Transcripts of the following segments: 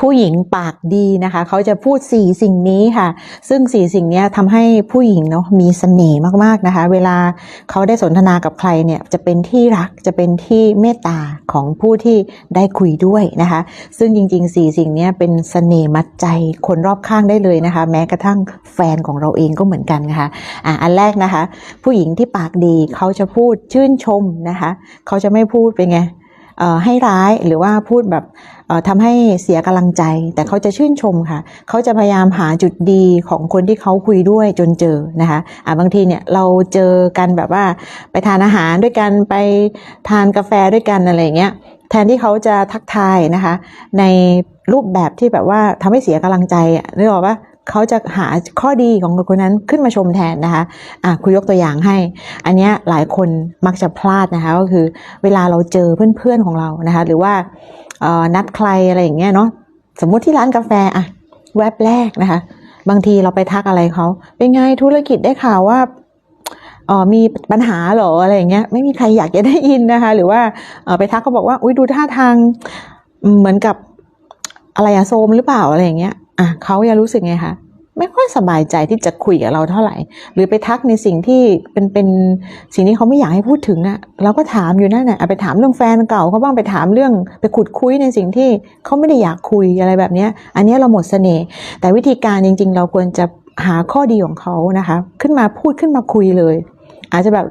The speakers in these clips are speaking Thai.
ผู้หญิงปากดีนะคะเขาจะพูดสี่สิ่งนี้ค่ะ ซึ่งสี่สิ่งนี้ทำให้ผู้หญิงเนาะมีเสน่ห์มากๆนะคะ เวลาเขาได้สนทนากับใครเนี่ยจะเป็นที่รักจะเป็นที่เมตตาของผู้ที่ได้คุยด้วยนะคะ ซึ่งจริงๆสี่สิ่งนี้เป็นเสน่ห์มัดใจคนรอบข้างได้เลยนะคะ แม้กระทั่งแฟนของเราเองก็เหมือนกันนะคะอะอันแรกนะคะ ผู้หญิงที่ปากดีเขาจะพูดชื่นชมนะคะ เขาจะไม่พูดเป็นไง ให้ร้ายหรือว่าพูดแบบเอ่อทำให้เสียกำลังใจ แต่เขาจะชื่นชมค่ะ เขาจะพยายามหาจุดดีของคนที่เขาคุยด้วยจนเจอนะคะอะบางทีเนี่ยเราเจอกันแบบว่าไปทานอาหารด้วยกันไปทานกาแฟด้วยกันอะไรเงี้ยแทนที่เขาจะทักทายนะคะ ในรูปแบบที่แบบว่าทำให้เสียกำลังใจนึกออกปะ เขาจะหาข้อดีของคนนั้นขึ้นมาชมแทนนะคะอะคุยยกตัวอย่างให้ อันเนี้ยหลายคนมักจะพลาดนะคะก็คือเวลาเราเจอเพื่อนๆของเรานะคะหรือว่านัดใครอะไรอย่างเงี้ยเนาะสมมุติที่ร้านกาแฟอะแวบแรกนะคะ บางทีเราไปทักอะไรเขาเป็นไงธุรกิจได้ข่าวว่าเออมีปัญหาเหรออะไรอย่างเงี้ยไม่มีใครอยากจะได้ยินนะคะ หรือว่าไปทักเขาบอกว่าอุ้ยดูท่าทางเหมือนกับอะไรอะโซมหรือเปล่าอะไรอย่างเงี้ย อะเขาจะรู้สึกไงคะไม่ค่อยสบายใจที่จะคุยกับเราเท่าไหร่ หรือไปทักในสิ่งที่เป็นเป็นสิ่งที่เขาไม่อยากให้พูดถึงอะเราก็ถามอยู่นั่นแหละไปถามเรื่องแฟนเก่าเขาบ้างไปถามเรื่องไปขุดคุยในสิ่งที่เขาไม่ได้อยากคุยอะไรแบบเนี้ยอันนี้เราหมดเสน่ห์แต่วิธีการจริง ๆ เราควรจะหาข้อดีของเขานะคะ ขึ้นมาพูดขึ้นมาคุยเลย อาจจะแบบ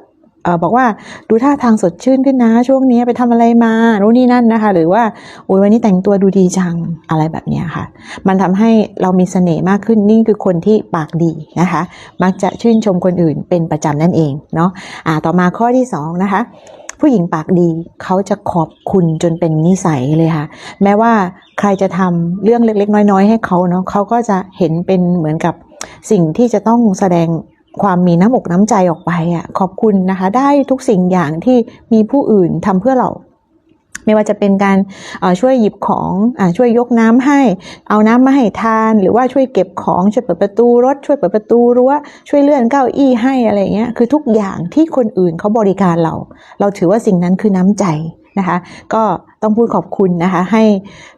บอกว่าดูท่าทางสดชื่นขึ้นนะ ช่วงนี้ไปทำอะไรมารู้นนี่นั่นนะคะ หรือว่าโอ้ยวันนี้แต่งตัวดูดีจังอะไรแบบนี้ค่ะ มันทำให้เรามีเสน่ห์มากขึ้นนี่คือคนที่ปากดีนะคะ มักจะชื่นชมคนอื่นเป็นประจำนั่นเองเนาะอ่าต่อมาข้อที่สองนะคะผู้หญิงปากดีเขาจะขอบคุณจนเป็นนิสัยเลยค่ะ แม้ว่าใครจะทำเรื่องเล็กๆ น้อยๆ ให้เขาเนาะเขาก็จะเห็นเป็นเหมือนกับสิ่งที่จะต้องแสดง ความมีน้ำอกน้ำใจออกไปอะขอบคุณนะคะ ได้ทุกสิ่งอย่างที่มีผู้อื่นทำเพื่อเราไม่ว่าจะเป็นการช่วยหยิบของอช่วยยกน้ำให้ เอาน้ำมาให้ทาน หรือว่าช่วยเก็บของช่วยเปิดประตูรถช่วยเปิดประตูรั้วช่วยเลื่อนเก้าอี้ให้อะไรเงี้ยคือทุกอย่างที่คนอื่นเขาบริการเรา เราถือว่าสิ่งนั้นคือน้ำใจ นะคะ ก็ต้องพูดขอบคุณนะคะ ให้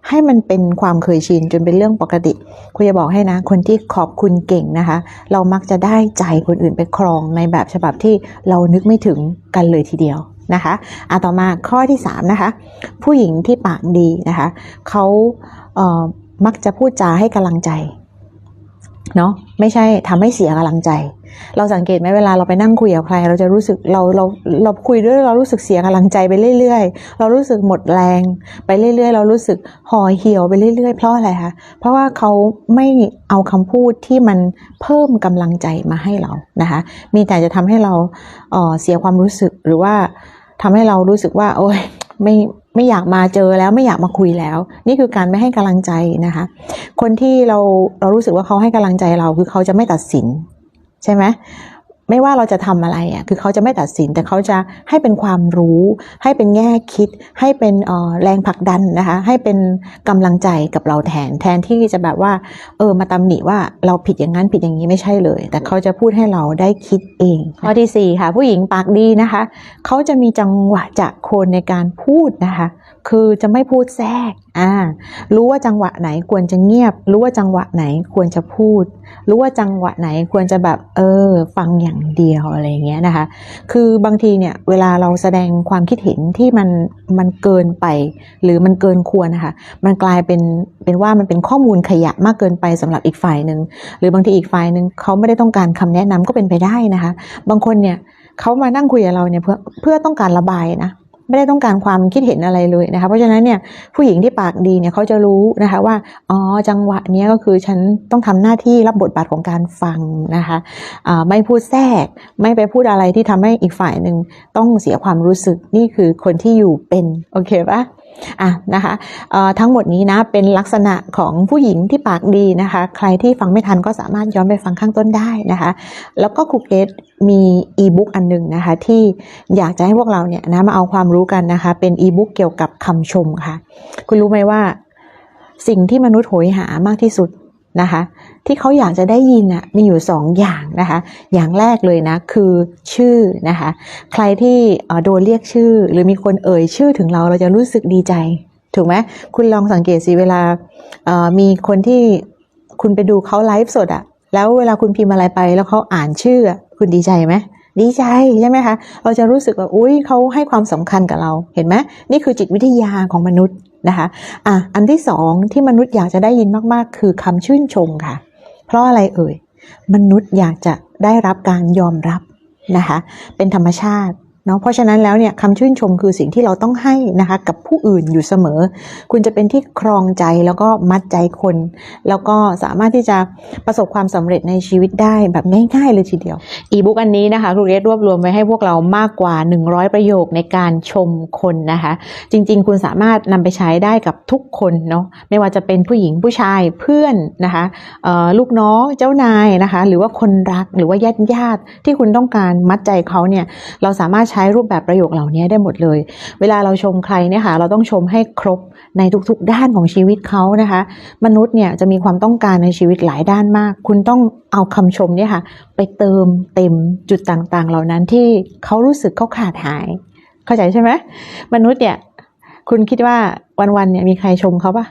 ให้มันเป็นความเคยชินจนเป็นเรื่องปกติคุณจะบอกให้นะ คนที่ขอบคุณเก่งนะคะ เรามักจะได้ใจคนอื่นไปครองในแบบฉบับที่เรานึกไม่ถึงกันเลยทีเดียวนะคะอะต่อมาข้อที่สามนะคะ ผู้หญิงที่ปากดีนะคะเขาเอ่อมักจะพูดจาให้กำลังใจ เนาะไม่ใช่ทำให้เสียกำลังใจ เราสังเกตไหมเวลาเราไปนั่งคุยกับใคร เราจะรู้สึกเราเราเราคุยด้วยเรารู้สึกเสียกำลังใจไปเรื่อย ๆ เรารู้สึกหมดแรงไปเรื่อย ๆ เรารู้สึกห่อเหี่ยวไปเรื่อย ๆ เพราะอะไรคะเพราะว่าเขาไม่เอาคำพูดที่มันเพิ่มกำลังใจมาให้เรานะคะ มีแต่จะทำให้เราเออเสียความรู้สึกหรือว่าทำให้เรารู้สึกว่า โอ๊ยไม่ ไม่อยากมาเจอแล้วไม่อยากมาคุยแล้ว นี่คือการไม่ให้กำลังใจนะคะ คนที่เราเรารู้สึกว่าเขาให้กำลังใจเราคือเขาจะไม่ตัดสิน ใช่ไหม ไม่ว่าเราจะทำอะไรอะคือเขาจะไม่ตัดสินแต่เขาจะให้เป็นความรู้ ให้เป็นแง่คิด ให้เป็นออแรงผลักดันนะคะให้เป็นกำลังใจกับเราแทนแทนที่จะแบบว่าเออมาตำหนิว่าเราผิดอย่างนั้นผิดอย่างนี้ไม่ใช่เลย แต่เขาจะพูดให้เราได้คิดเอง ข้อที่สี่ค่ะผู้หญิงปากดีนะคะเขาจะมีจังหวะจะโคนในการพูดนะคะ คือจะไม่พูดแทรกอ่ารู้ว่าจังหวะไหนควรจะเงียบ รู้ว่าจังหวะไหนควรจะพูด รู้ว่าจังหวะไหนควรจะแบบเออ ฟังอย่างเดียวอะไรเงี้ยนะคะ คือบางทีเนี่ยเวลาเราแสดงความคิดเห็นที่มันมันเกินไป หรือมันเกินควรนะคะมันกลายเป็นเป็นว่ามันเป็นข้อมูลขยะมากเกินไปสำหรับอีกฝ่ายหนึ่งหรือบางทีอีกฝ่ายหนึ่งเขาไม่ได้ต้องการคำแนะนำก็เป็นไปได้นะคะ บางคนเนี่ยเขามานั่งคุยกับเราเนี่ยเพื่อเพื่อต้องการระบายนะ ไม่ได้ต้องการความคิดเห็นอะไรเลยนะคะ เพราะฉะนั้นเนี่ยผู้หญิงที่ปากดีเนี่ยเขาจะรู้นะคะว่าอ๋อจังหวะนี้ก็คือฉันต้องทำหน้าที่รับบทบาทของการฟังนะคะะไม่พูดแทรกไม่ไปพูดอะไรที่ทำให้อีกฝ่ายหนึ่งต้องเสียความรู้สึกนี่คือคนที่อยู่เป็นโอเคปะ อะนะคะทั้งหมดนี้นะเป็นลักษณะของผู้หญิงที่ปากดีนะคะ ใครที่ฟังไม่ทันก็สามารถย้อนไปฟังข้างต้นได้นะคะ แล้วก็ครูเกตมีอีบุ๊กอันหนึ่งนะคะที่อยากจะให้พวกเราเนี่ยนะมาเอาความรู้กันนะคะ เป็นอีบุ๊กเกี่ยวกับคำชมค่ะ คุณรู้ไหมว่า สิ่งที่มนุษย์โหยหามากที่สุด นะคะที่เขาอยากจะได้ยินอะมีอยู่สองอย่างนะคะอย่างแรกเลยนะคือชื่อนะคะใครที่โดนเรียกชื่อ หรือมีคนเอ่ยชื่อถึงเราเราจะรู้สึกดีใจ ถูกไหมคุณลองสังเกตสิเวลามีคนที่คุณไปดูเขาไลฟ์สดอะแล้วเวลาคุณพิมพ์อะไรไปแล้วเขาอ่านชื่อคุณดีใจไหมดีใจใช่ไหมคะเราจะรู้สึกว่าอุ้ยเขาให้ความสำคัญกับเราเห็นไหมนี่คือจิตวิทยาของมนุษย์ นะคะอะอันที่สองที่มนุษย์อยากจะได้ยินมากๆ คือคำชื่นชมค่ะ เพราะอะไรเอ่ย มนุษย์อยากจะได้รับการยอมรับนะคะ เป็นธรรมชาติ เนาะเพราะฉะนั้นแล้วเนี่ยคำชื่นชมคือสิ่งที่เราต้องให้นะคะกับผู้อื่นอยู่เสมอ คุณจะเป็นที่ครองใจแล้วก็มัดใจคน แล้วก็สามารถที่จะประสบความสำเร็จในชีวิตได้แบบง่ายๆเลยทีเดียว อีบุ๊กอันนี้นะคะครูเรซรวบรวมไว้ให้พวกเรามากกว่า 100 ประโยคในการชมคนนะคะ จริงๆ คุณสามารถนำไปใช้ได้กับทุกคนเนาะไม่ว่าจะเป็นผู้หญิงผู้ชายเพื่อนนะคะลูกน้องเจ้านายนะคะ หรือว่าคนรักหรือว่าญาติญาติที่คุณต้องการมัดใจเขาเนี่ยเราสามารถใช้รูปแบบประโยคเหล่านี้ได้หมดเลย เวลาเราชมใครเนี่ยค่ะเราต้องชมให้ครบในทุกๆด้านของชีวิตเขานะคะ มนุษย์เนี่ยจะมีความต้องการในชีวิตหลายด้านมาก คุณต้องเอาคำชมเนี่ยค่ะ ไปเติมเต็มจุดต่างๆ เหล่านั้นที่เขารู้สึกเขาขาดหาย เข้าใจใช่ไหมมนุษย์เนี่ยคุณคิดว่าวันๆเนี่ยมีใครชมเขาปะ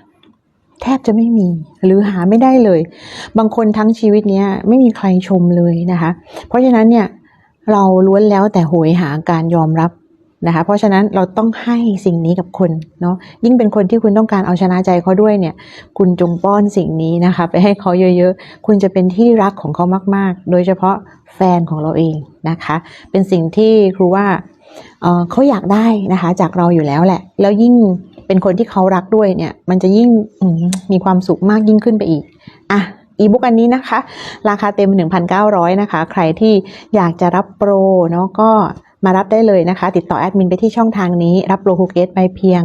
แทบจะไม่มีหรือหาไม่ได้เลย บางคนทั้งชีวิตเนี้ยไม่มีใครชมเลยนะคะ เพราะฉะนั้นเนี่ย เราล้วนแล้วแต่โหยหาการยอมรับนะคะ เพราะฉะนั้นเราต้องให้สิ่งนี้กับคนเนาะยิ่งเป็นคนที่คุณต้องการเอาชนะใจเขาด้วยเนี่ย คุณจงป้อนสิ่งนี้นะคะไปให้เขาเยอะๆ คุณจะเป็นที่รักของเขามาก ๆ โดยเฉพาะแฟนของเราเองนะคะ เป็นสิ่งที่ครูว่าเเขาอยากได้นะคะ จากเราอยู่แล้วแหละ แล้วยิ่งเป็นคนที่เขารักด้วยเนี่ย มันจะยิ่งมมีความสุขมากยิ่งขึ้นไปอีกอะ อีบุ๊กอันนี้นะคะ ราคาเต็ม 1,900 นะคะ ใครที่อยากจะรับโปรเนาะก็มารับได้เลยนะคะ ติดต่อแอดมินไปที่ช่องทางนี้ รับโปรคูเกตไปเพียง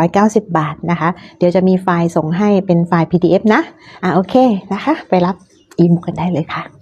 890 บาทนะคะ เดี๋ยวจะมีไฟล์ส่งให้เป็นไฟล์ PDF นะ อะโอเคนะคะ ไปรับอีบุ๊กกันได้เลยค่ะ